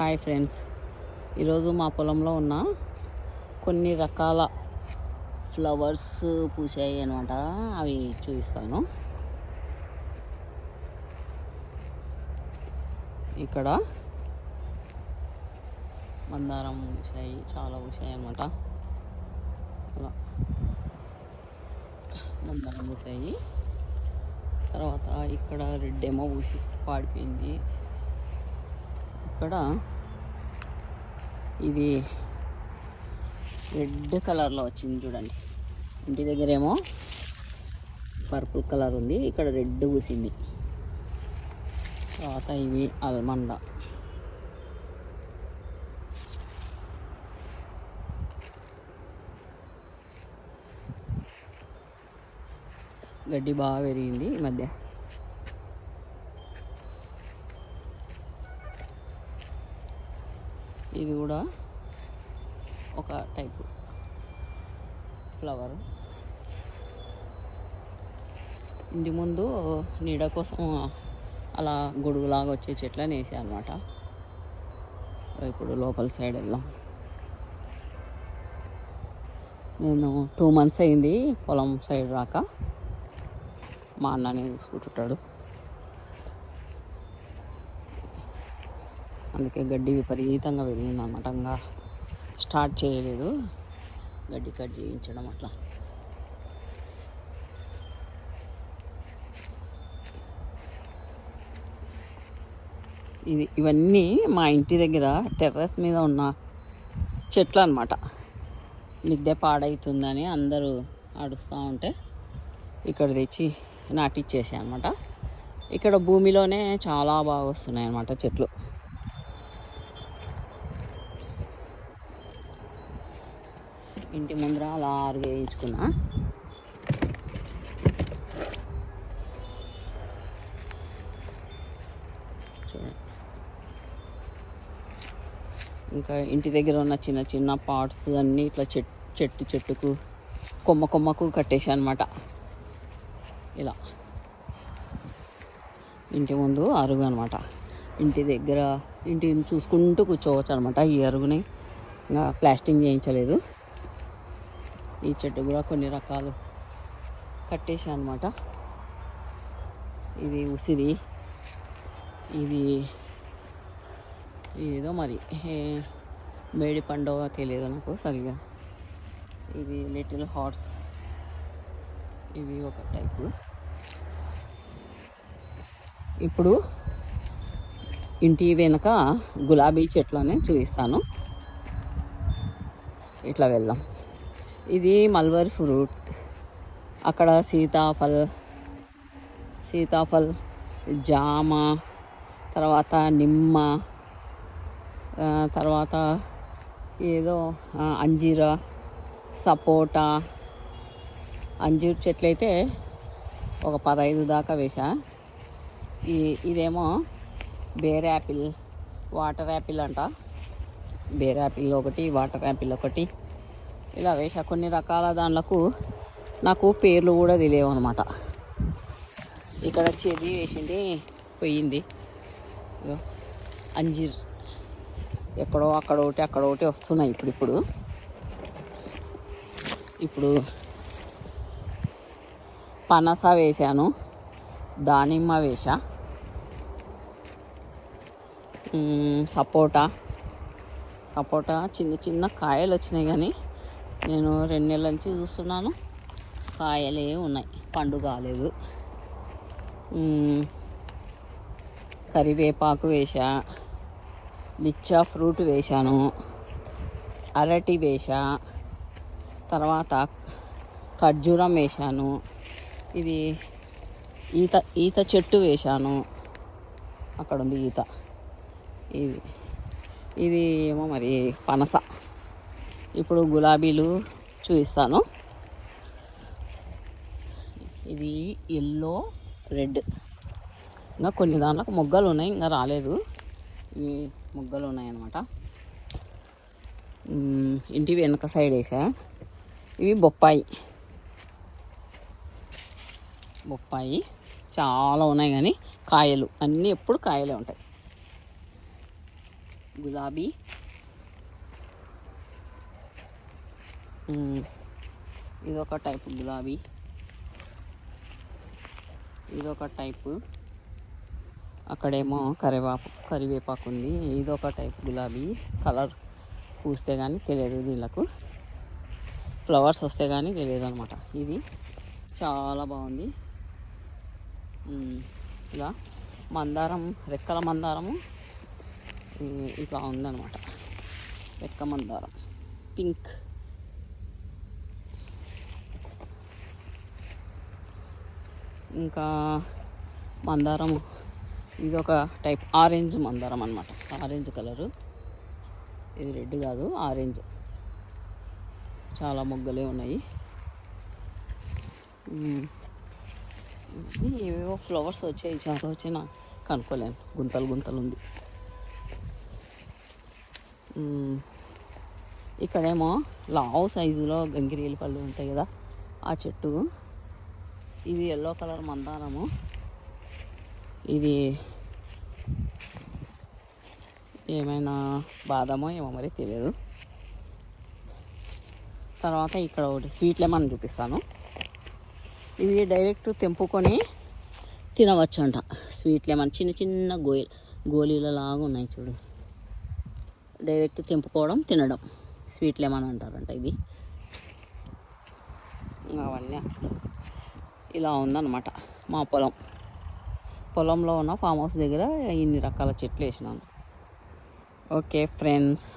Hi friends. ఈరోజు మా పొలంలో ఉన్న కొన్ని రకాల ఫ్లవర్స్ పూసాయి అనమాట అవి చూపిస్తాను. ఇక్కడ మందారం పూసాయి చాలా పూసాయి అనమాట అలా. మందారం పూసాయి. తర్వాత ఇక్కడ రెడ్ ఏమో పూసి పాడిపోయింది. ఇక్కడ ఇది రెడ్ కలర్లో వచ్చింది చూడండి. ఇంటి దగ్గర ఏమో పర్పుల్ కలర్ ఉంది. ఇక్కడ రెడ్ పూసింది. తర్వాత ఇవి అల్మండా గడ్డి బాగా పెరిగింది ఈ మధ్య. ఇది కూడా ఒక టైపు ఫ్లవర్ ఇంటి ముందు నీడ కోసం అలా గొడుగులాగా వచ్చే చెట్లని వేసా అనమాట ఇప్పుడు లోపల సైడ్ వెళ్దాం. నేను టూ మంత్స్ అయింది పొలం సైడ్ రాక. మా అన్నని చూసుకుంటుంటాడు. అందుకే గడ్డి విపరీతంగా పెరిగింది అనమాట ఇంకా స్టార్ట్ చేయలేదు. గడ్డి కట్ చేయించడం అట్లా. ఇది ఇవన్నీ మా ఇంటి దగ్గర టెర్రస్ మీద ఉన్న చెట్లు అనమాట మిద్దె పాడవుతుందని అందరూ ఆడుస్తూ ఉంటే ఇక్కడ తెచ్చి నాటిచ్చేసాయి అనమాట ఇక్కడ భూమిలోనే చాలా బాగా వస్తున్నాయి అన్నమాట చెట్లు. ఇంటి ముందర అలా ఆరు వేయించుకున్నా. చూడండి ఇంకా ఇంటి దగ్గర ఉన్న చిన్న చిన్న పార్ట్స్ అన్నీ ఇట్లా చెట్టు చెట్టు చెట్టుకు కొమ్మ కొమ్మకు కట్టేసా అనమాట ఇలా. ఇంటి ముందు అరుగు అనమాట ఇంటి దగ్గర ఇంటిని చూసుకుంటూ కూర్చోవచ్చు అనమాట ఈ అరుగుని ఇంకా ప్లాస్టింగ్ చేయించలేదు. ఈ చెట్టు కూడా కొన్ని రకాలు కట్టేసా అనమాట ఇది ఉసిరి ఇది ఏదో మరి వేడి మేడి పండు తెలియదు నాకు సరిగా. ఇది లిటిల్ హార్ట్స్ ఇవి ఒక టైపు. ఇప్పుడు ఇంటి వెనుక గులాబీ చెట్లని చూపిస్తాను. ఇట్లా వెళ్దాం. ఇది మల్బర్ ఫ్రూట్. అక్కడ సీతాఫల్ సీతాఫల్ జామ తర్వాత నిమ్మ తర్వాత ఏదో అంజీరా సపోటా అంజీర్ చెట్లు అయితే ఒక పదహైదు దాకా వేసా ఈ ఇదేమో బేర్ యాపిల్ వాటర్ యాపిల్ అంట. బేర్ యాపిల్ ఒకటి వాటర్ యాపిల్ ఒకటి. ఇలా వేసా కొన్ని రకాల దాంట్లకు నాకు పేర్లు కూడా తెలియవు అనమాట ఇక్కడ చెర్రీ వేసింది పోయింది. అంజీర్. ఎక్కడో అక్కడ ఒకటి అక్కడ ఒకటి వస్తున్నాయి ఇప్పుడు ఇప్పుడు. ఇప్పుడు పనస వేశాను దానిమ్మ వేసా సపోటా. సపోటా చిన్న చిన్న కాయలు వచ్చినాయి కానీ నేను రెండు నెలల నుంచి చూస్తున్నాను. కాయలే ఉన్నాయి. పండు కాలేదు. కరివేపాకు వేసా లిచ్చా ఫ్రూట్ వేశాను. అరటి వేసా తర్వాత ఖర్జూరం వేశాను. ఇది ఈత ఈత చెట్టు వేశాను. అక్కడ ఉంది ఈత. ఇది ఇది ఏమో మరి పనస. ఇప్పుడు గులాబీలు చూపిస్తాను. ఇది ఎల్లో రెడ్ ఇంకా కొన్ని దాంట్లో మొగ్గలు ఉన్నాయి ఇంకా రాలేదు. ఇవి మొగ్గలు ఉన్నాయి అన్నమాట ఇంటి వెనక సైడ్ వేసా. ఇవి బొప్పాయి. బొప్పాయి చాలా ఉన్నాయి కానీ కాయలు అన్నీ ఎప్పుడు కాయలే ఉంటాయి. గులాబీ ఇదొక టైప్ గులాబీ ఇదొక టైపు. అక్కడేమో కరివేపాకు కరివేపాకు ఉంది ఇదొక టైప్ గులాబీ. కలర్ పూస్తే కానీ తెలియదు దీనికి ఫ్లవర్స్ వస్తే కానీ తెలియదు అనమాట ఇది చాలా బాగుంది. ఇలా మందారం రెక్కల మందారము. ఇట్లా ఉందన్నమాట రెక్క మందారం. పింక్. ఇంకా మందారం. ఇది ఒక టైప్ ఆరెంజ్ మందారం అనమాట ఆరెంజ్ కలరు. ఇది రెడ్ కాదు ఆరెంజ్. చాలా మొగ్గలే ఉన్నాయి. ఏవేవో ఫ్లవర్స్ వచ్చాయి చాలా వచ్చినా కనుక్కోలేను. గుంతలు గుంతలు ఉంది ఇక్కడేమో లావు సైజులో గంగిరీల పళ్ళు ఉంటాయి కదా ఆ చెట్టు. ఇది ఎల్లో కలర్ మందారము. ఇది ఏమైనా బాదమో ఏమో మరి తెలియదు తర్వాత ఇక్కడ ఒకటి స్వీట్ లెమన్ చూపిస్తాను. ఇవి డైరెక్ట్ తెంపుకొని తినవచ్చు అంట స్వీట్ లెమన్ చిన్న చిన్న గోయి గోళీల లాగా ఉన్నాయి చూడు. డైరెక్ట్ తెంపుకోవడం తినడం. స్వీట్ లెమన్ అంటారంట ఇది. అవన్నీ ఇలా ఉందన్నమాట మా పొలం. పొలంలో ఉన్న ఫామ్ హౌస్ దగ్గర ఇన్ని రకాల చెట్లు వేసినాను. Okay friends.